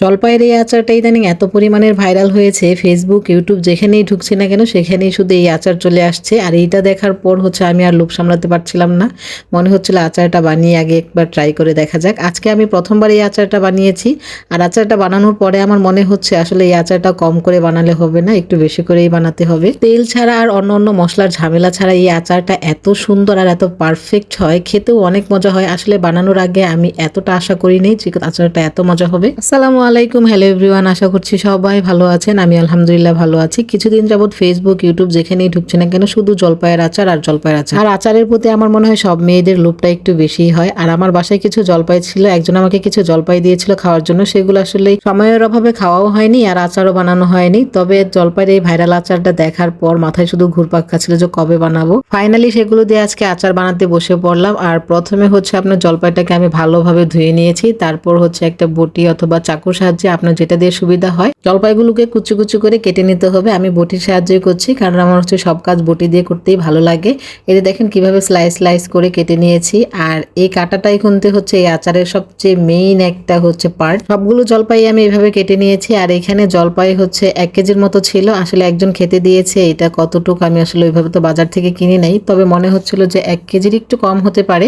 জলপাইয়ের এই আচারটা ইদানিং এত পরিমাণের ভাইরাল হয়েছে। ফেসবুক ইউটিউব যেখানেই ঢুকছি না কেন, সেখানেই শুধু এই আচার চলে আসছে। আর এইটা দেখার পর হচ্ছে আমি আর লোভ সামলাতে পারছিলাম না। মনে হচ্ছিল আচারটা বানিয়ে আগে একবার ট্রাই করে দেখা যাক। আজকে আমি প্রথমবার এই আচারটা বানিয়েছি। আর আচারটা বানানোর পরে আমার মনে হচ্ছে আসলে এই আচারটা কম করে বানালে হবে না, একটু বেশি করেই বানাতে হবে। তেল ছাড়া আর অন্য অন্য মশলার ঝামেলা ছাড়া এই আচারটা এত সুন্দর আর এত পারফেক্ট হয়, খেতেও অনেক মজা হয়। আসলে বানানোর আগে আমি এতটা আশা করিনি যে আচারটা এত মজা হবে। আসসালামু আলাইকুম হ্যালো এভরিওয়ান আশা করছি সবাই ভালো আছেন। আমি আলহামদুলিল্লাহ ভালো আছি। কিছুদিন যাবৎ ফেসবুক ইউটিউব যেখানেই ঢুকছে না কেন, শুধু জলপাইয়ের আচার আর জলপাইয়ের আচার। আর আচারের প্রতি আমার মনে হয় সব মেয়েদের লোভটা একটু বেশি হয়। আর আমার বাসায় কিছু জলপাই ছিল, একজন আমাকে কিছু জলপাই দিয়েছিল খাওয়ার জন্য। সেগুলো আসলে সময়ের অভাবে খাওয়াও হয়নি আর আচারও বানানো হয়নি। তবে জলপাইয়ের এই ভাইরাল আচারটা দেখার পর মাথায় শুধু ঘুরপাক খাচ্ছিল যে কবে বানাবো। ফাইনালি সেগুলো দিয়ে আজকে আচার বানাতে বসে পড়লাম। আর প্রথমে হচ্ছে আপনার জলপাইটাকে আমি ভালোভাবে ধুয়ে নিয়েছি। তারপর হচ্ছে একটা বটি অথবা চাকুর সাহায্যে আপনার যেটা দিয়ে সুবিধা হয়, জলপাইগুলোকে কুচু কুচু করে কেটে নিতে হবে। আমি বটির সাহায্যে করছি, কারণ আমার হচ্ছে সব কাজ বটি দিয়ে করতেই ভালো লাগে। এতে দেখেন কীভাবে স্লাইস স্লাইস করে কেটে নিয়েছি, আর এই কাটাটাই কিন্তু হচ্ছে এই আচারের সবচেয়ে মেইন একটা হচ্ছে পার্ট সবগুলো জলপাই আমি এভাবে কেটে নিয়েছি, আর এখানে জলপাই হচ্ছে এক কেজির মতো ছিল। আসলে একজন খেতে দিয়েছে, এটা কতটুকু আমি আসলে ওইভাবে তো বাজার থেকে কিনে নেই, তবে মনে হচ্ছিল যে এক কেজির একটু কম হতে পারে।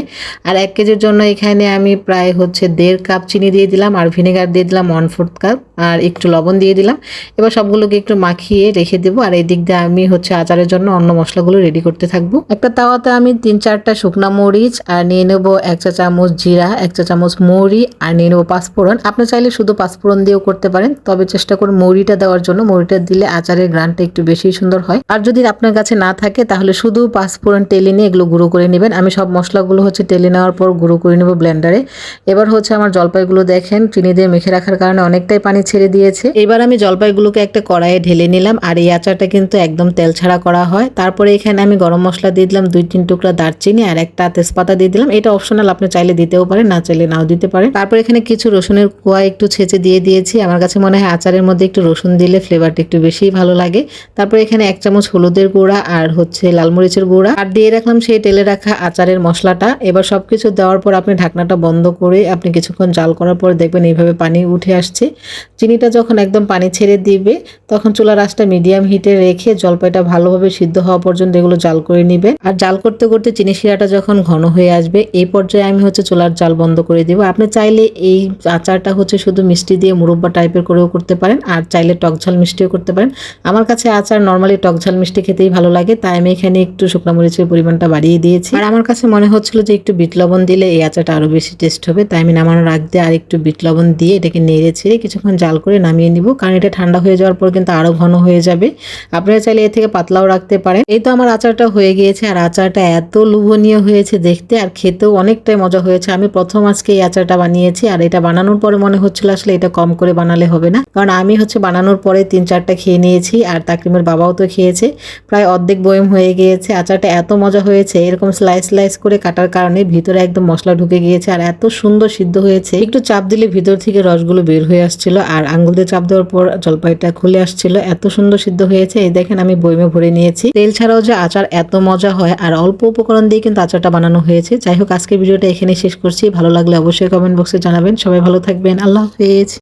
আর এক কেজির জন্য এখানে আমি প্রায় হচ্ছে দেড় কাপ চিনি দিয়ে দিলাম, আর ভিনেগার দিয়ে দিলাম ওয়ান ফোর্থ কাপ আর একটু লবণ দিয়ে দিলাম। এবার সবগুলোকে একটু মাখিয়ে রেখে দেবো। আর এই দিক দিয়ে আমি হচ্ছে আচারের জন্য অন্য মশলাগুলো রেডি করতে থাকব। একটা তাওয়াতে আমি তিন চারটা শুকনা মরিচ আর নিয়ে নেব এক চা চামচ জিরা, এক চা চামচ মৌরি আর নিয়ে নেব পাঁচফোড়ন। আপনি চাইলে শুধু পাঁচফোড়ন দিয়েও করতে পারেন, তবে চেষ্টা করুন মৌরিটা দেওয়ার জন্য। মৌরিটা দিলে আচারের গ্রানটা একটু বেশি সুন্দর হয়। আর যদি আপনার কাছে না থাকে, তাহলে শুধু পাঁচফোড়ন টেলে নিয়ে এগুলো গুঁড়ো করে নেবেন। আমি সব মশলাগুলো হচ্ছে টেলে নেওয়ার পর গুঁড়ো করে নেব ব্লেন্ডারে। এবার হচ্ছে আমার জলপাইগুলো দেখেন, চিনি দিয়ে মেখে রাখার কারণে অনেকটাই পানি ছেড়ে দিয়েছে। এবার আমি জলপাইগুলোকে একটা কড়াইয়ে ঢেলে নিলাম আর এই আচারটা কিন্তু একদম তেল ছাড়া করা হয়। তারপরে এখানে আমি গরম মশলা দিয়ে দিলাম দুই তিন টুকরা দারচিনি আর একটা তেজপাতা দিয়ে দিলাম। এটা অপশনাল আপনি চাইলে দিতেও পারেন, না চাইলে নাও দিতে পারেন। তারপর এখানে কিছু রসুনের কোয়া একটু ছেঁচে দিয়ে দিয়েছি। আমার কাছে মনে হয় আচারের মধ্যে একটু রসুন দিলে ফ্লেভারটা একটু বেশিই ভালো লাগে। তারপর এখানে এক চামচ হলুদের গুঁড়া আর হচ্ছে লাল মরিচের গুঁড়া। আর দিয়ে রাখলাম সেই তেলে রাখা আচারের মশলাটা। এবার সবকিছু দেওয়ার পর আপনি ঢাকনাটা বন্ধ করে আপনি কিছুক্ষণ জাল করার পর দেখবেন এইভাবে পানি উঠে আসছে। চিনিটা যখন একদম পানি ছেড়ে দিবে, তখন চুলার আঁচটা মিডিয়াম হিটে রেখে জলপাইটা ভালোভাবে সিদ্ধ হওয়া পর্যন্ত এগুলো জাল করে নেবেন আর জাল করতে করতে চিনি শিরাটা যখন ঘন হয়ে আসবে, এই পর্যায়ে আমি হচ্ছে চুলার জাল বন্ধ করে দিব। আপনি চাইলে এই আচারটা হচ্ছে শুধু মিষ্টি দিয়ে মুরব্বা টাইপের করেও করতে পারেন, আর চাইলে টক ঝাল মিষ্টিও করতে পারেন। আমার কাছে আচার নর্মালি টক ঝাল মিষ্টি খেতেই ভালো লাগে, তাই আমি এখানে একটু শুকনো মরিচের পরিমাণটা বাড়িয়ে দিয়েছি। আর আমার কাছে মনে হচ্ছিল যে একটু বিট লবণ দিলে এই আচারটা আরও বেশি টেস্ট হবে, তাই আমি নামানোর আগ দিয়ে আর একটু বিট লবণ দিয়ে এটাকে নেড়ে ছেড়ে কিছুক্ষণ জাল করে নামিয়ে নিব। কারণ এটা ঠান্ডা হয়ে যাওয়ার পর কিন্তু আরও ঘন হয়ে যাবে। আপনারা চাইলে এর থেকে পাতলাও রাখতে পারেন। এই তো আমার আচারটা হয়ে গিয়েছে। আর আচারটা এত লোভনীয় হয়েছে দেখতে আর খেতেও অনেকটাই মজা হয়েছে। আমি প্রথম আজকে এই আচারটা বানিয়েছি। আর এটা বানানোর পরে মনে হচ্ছিল আসলে এটা কম করে বানালে হবে না। কারণ আমি হচ্ছে বানানোর পরে তিন চারটা খেয়ে নিয়েছি। আর তাকরিমের বাবাও তো খেয়েছে। প্রায় অর্ধেক বয়ম হয়ে গিয়েছে। আচারটা এত মজা হয়েছে। এরকম স্লাইস স্লাইস করে কাটার কারণে ভিতরে একদম মশলা ঢুকে গিয়েছে। আর এত সুন্দর সিদ্ধ হয়েছে। একটু চাপ দিলে ভিতর থেকে রসগুলো বের হয়ে আসছিল। আর আঙ্গুল দিয়ে চাপ দেওয়ার পর জলপাইটা খুলে আসছিল। এত সুন্দর সিদ্ধ হয়েছে। এই দেখেন আমি বইমে ভরে নিয়েছি। তেল ছাড়াও যে আচার এত মজা হয় আর অল্প উপকরণ দিয়ে কিন্তু আচারটা বানানো হয়েছে। যাই হোক, আজকের ভিডিওটা এখানে শেষ করছি। ভালো লাগলে অবশ্যই কমেন্ট বক্সে জানাবেন। সবাই ভালো থাকবেন। আল্লাহ হাফেজ।